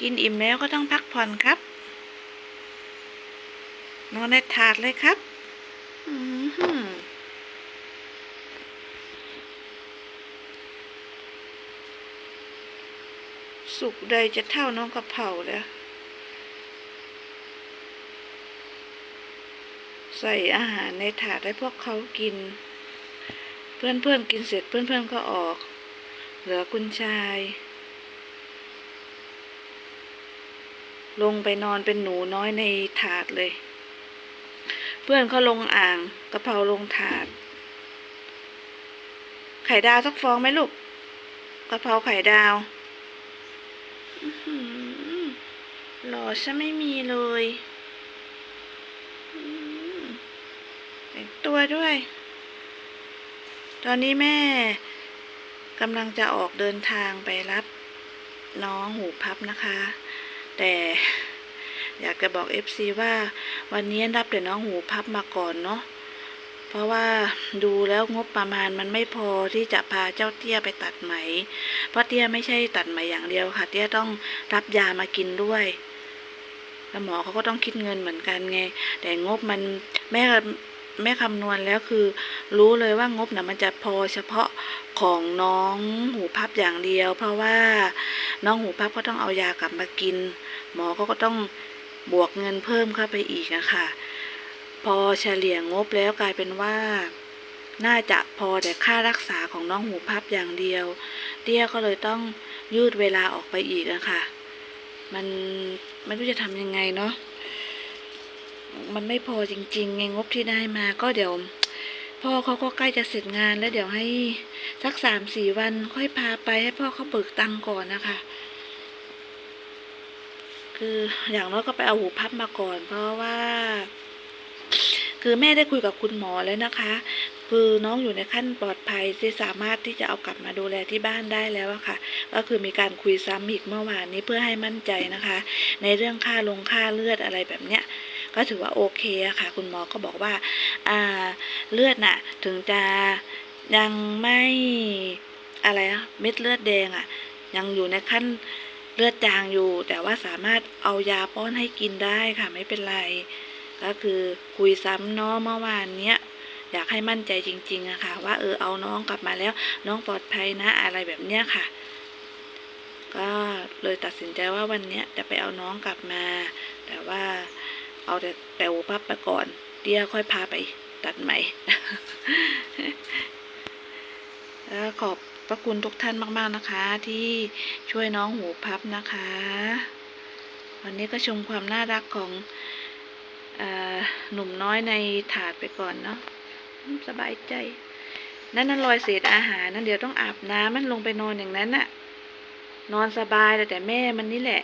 กินอิ่มแล้วก็ต้องพักผ่อนครับ นอนในถาดเลยครับอือหือสุกใดจะเท่าน้องกระเพราแล้วใส่อาหารในถาดให้พวกเขากิน เพื่อนๆกินเสร็จเพื่อนๆก็ออก เหลือคุณชาย ลงไปนอนเป็นหนูน้อยในถาดเลย เพื่อนเขาลงอ่างกระเพราลงถาด ไข่ดาวสักฟองไหมลูกกระเพราไข่ดาวอื้อหือหล่อซะไม่มีเลยอืมแต่งตัวด้วย ตอนนี้แม่กำลังจะออกเดินทางไปรับน้องหูพับนะคะ แต่ อยากจะบอก FC ว่าวันนี้รับแต่น้องหูพับมาก่อนเนาะเพราะว่าดูแล้วงบประมาณมันไม่พอที่จะพาเจ้าเตี้ยไปตัดไหม เพราะเตี้ยไม่ใช่ตัดไหมอย่างเดียวค่ะ เตี้ยต้องรับยามากินด้วยแล้วหมอเขาก็ต้องคิดเงินเหมือนกันไง แต่งบมันแม่แม่คำนวณแล้วคือ รู้เลยว่างบน่ะมันจะพอเฉพาะของน้องหูพับอย่างเดียว เพราะว่าน้องหูพับก็ต้องเอายากลับมากิน หมอก็ก็ต้อง บวกเงินเพิ่มเข้าไปอีกอะค่ะ พอเฉลี่ยงบแล้วกลายเป็นว่า น่าจะพอแต่ค่ารักษาของน้องหูพับอย่างเดียว เตี้ยก็เลยต้องยืดเวลาออกไปอีกอะค่ะ มันไม่รู้จะทำยังไงเนาะมันไม่พอจริงๆไงงบที่ได้มาก็เดี๋ยวพ่อเขาก็ใกล้จะเสร็จงานแล้วเดี๋ยวให้สักสามสี่วันค่อยพาไปให้พ่อเขาเบิกตังก่อนนะคะ คืออย่างน้อยก็ไปเอาหูพับมาก่อน เพราะว่า คือแม่ได้คุยกับคุณหมอแล้วนะคะ คือน้องอยู่ในขั้นปลอดภัยที่สามารถที่จะเอากลับมาดูแลที่บ้านได้แล้วอะค่ะ ก็คือมีการคุยซ้ำอีกเมื่อวานนี้เพื่อให้มั่นใจนะคะ ในเรื่องค่าลงค่าเลือดอะไรแบบเนี้ยก็ถือว่าโอเคอะค่ะ คุณหมอก็บอกว่าอ่าเลือดน่ะ ถึงจะยังไม่อะไรอะเม็ดเลือดแดงอะยังอยู่ในขั้น ลือดจางอยู่ แต่ว่าสามารถเอายาป้อนให้กินได้ค่ะไม่เป็นไร ก็คือคุยซ้ำเนาะเมื่อวานเนี้ยอยากให้มั่นใจจริงๆอะค่ะ ว่าเออเอาน้องกลับมาแล้ว น้องปลอดภัยนะอะไรแบบเนี้ยค่ะ ก็เลยตัดสินใจว่าวันเนี้ยจะไปเอาน้องกลับมา แต่ว่าเอาแต่แต่หูพับไปก่อนเดี๋ยวค่อยพาไปตัดใหม่แล้วขอบ พระคุณทุกท่านมากๆนะคะ ที่ช่วยน้องหูพับนะคะ วันนี้ก็ชมความน่ารักของอหนุ่มน้อยในถาดไปก่อนเนาะสบายใจ นั่นนั่นรอยเศษอาหารนั่นเดี๋ยวต้องอาบน้ำมันลงไปนอนอย่างนั้นน่ะ นอนสบายแต่แต่แม่มันนี่แหละ